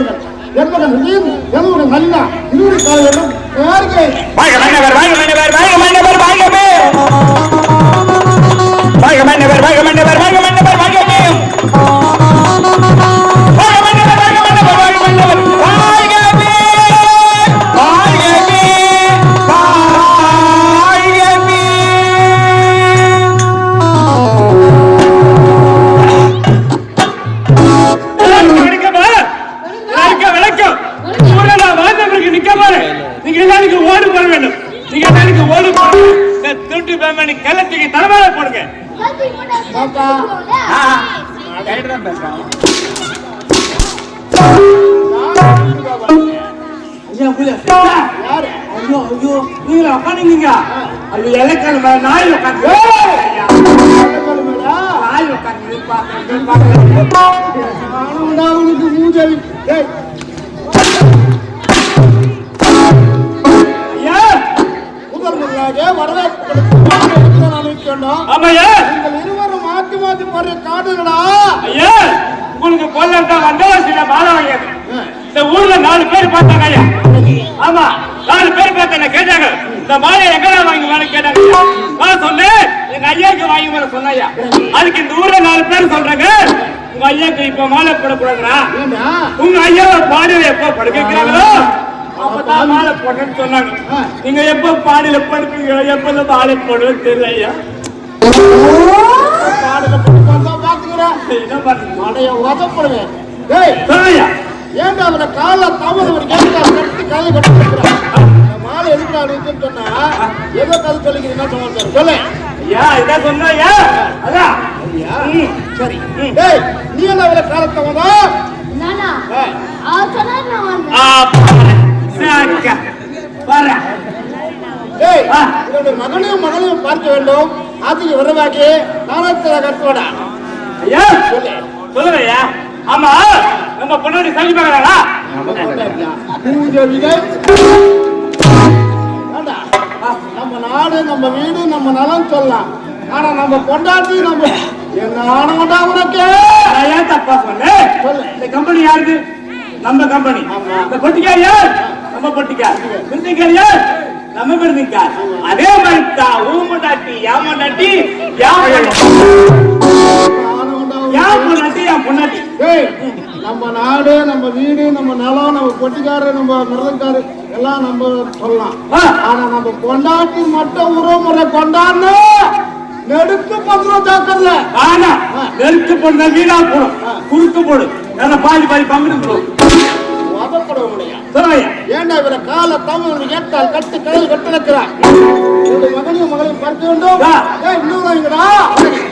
வேண்டும் என்பதன் எம்முடன் நல்லா இன்னொரு கால வணக்கம். ஊர்ல நான் வாழ்ந்தவருக்கு நிக்க பாரு. நீங்க எல்லாருக்கும் ஓடு போட வேண்டும். நீங்க எல்லாருக்கும் ஓடு போடணும். இந்த துண்டு பேமணி கள்ளத்துக்கு தலைமையில போடுங்க. உட்காந்து. நாய் உட்காந்து நிற்கணும் ஆமாய்யா. நீங்கள் இருவரும் மாற்றி மாற்றி போடுற காடுகளா? ஐயா, உங்களுக்கு பொருள் தான் வந்தவாசியில மாலை வாங்கியது இந்த ஊர்ல நாலு பேர் பார்த்தாங்க ஐயா. ஆமா நாலு பேர் பார்த்து என்ன கேட்டாங்க இந்த மாலை எங்கடா வாங்கி கேட்டாங்க நான் சொன்னேன் எங்க ஐயாக்கு வாங்கி வர சொன்னாயா அதுக்கு இந்த ஊர்ல நாலு பேர் சொல்றாங்க உங்க ஐயாக்கு இப்ப மாலை போடக்கூடாதுடா. ஏண்டா? உங்க ஐயாவை பாடியில எப்ப படுக்க வைக்கிறாங்களோ அப்பதான் மாலை போடுறேன்னு சொன்னாங்க. நீங்க எப்ப பாடியில படுப்பீங்க எப்ப மாலை போடுறது தெரியல ஐயா. ஏன்டா அவனை கால தாமதம் ஒரு கேட்டா கட்டி காலை கட்டி மாலை எதுக்கு இருக்குன்னு சொன்னா ஏதோ கதை சொல்லுங்க சொல்லு ஐயா இதான் சொன்னாயா அதான் சரி டேய் நீ என்ன அவளை கால நானா ஆ. சொன்னா நான் வந்தேன் டேய் ஆ. மகனையும் மகளையும் பார்க்க வேண்டும் அதுக்கு விரைவாக்கி நானத்தில் கட்டுவடா? ஐயா சொல்லு. சொல்லுங்கய்யா ஆமா நம்ம பொண்ணு சரி பார்க்கறாங்களா பூஜை விதை. ஏண்டா, நம்ம நாடு நம்ம வீடு நம்ம நலம் சொல்லலாம். ஆனா நம்ம கொண்டாட்டி நம்ம என்ன ஆனவன்டா உனக்கு? நான் ஏன் தப்பா சொன்னேன்? சொல்லு. இந்த கம்பெனி யாருக்கு நம்ம கம்பெனி ஆமா. இந்த பொட்டிக்கார் யார் நம்ம பொட்டிக்கார். விருந்திக்கார் யார் நம்ம விருந்திக்கார் அதே மாதிரி தான் ஊமண்டாட்டி யாமண்டாட்டி யாமண்டாட்டி ஆனவன்டா யாம் உனக்கு. பொண்டாட்டி என் பொண்டாட்டி ஏய், நம்ம நாடு நம்ம வீடு நம்ம நிலம் நம்ம பொட்டிக்காரு நம்ம மிருதக்காரு எல்லாம் நம்ம சொல்லலாம். ஆனா நம்ம கொண்டாட்டி மட்டும் உறவுமுறை கொண்டாடணும் நெடுக்கு பத்திரம் ஜாக்கிரதை ஆனா. நெருக்கு போடுற வீணா போடும். குறுக்கு போடு நல்லா பாதி பாதி பங்குடு போடும் இவரை கால தமிழ் கேட்டால் கட்டு கையில் கட்டு நிற்கிறார் என்னுடைய மகனையும் மகளையும் பார்க்க வேண்டும் இன்னொரு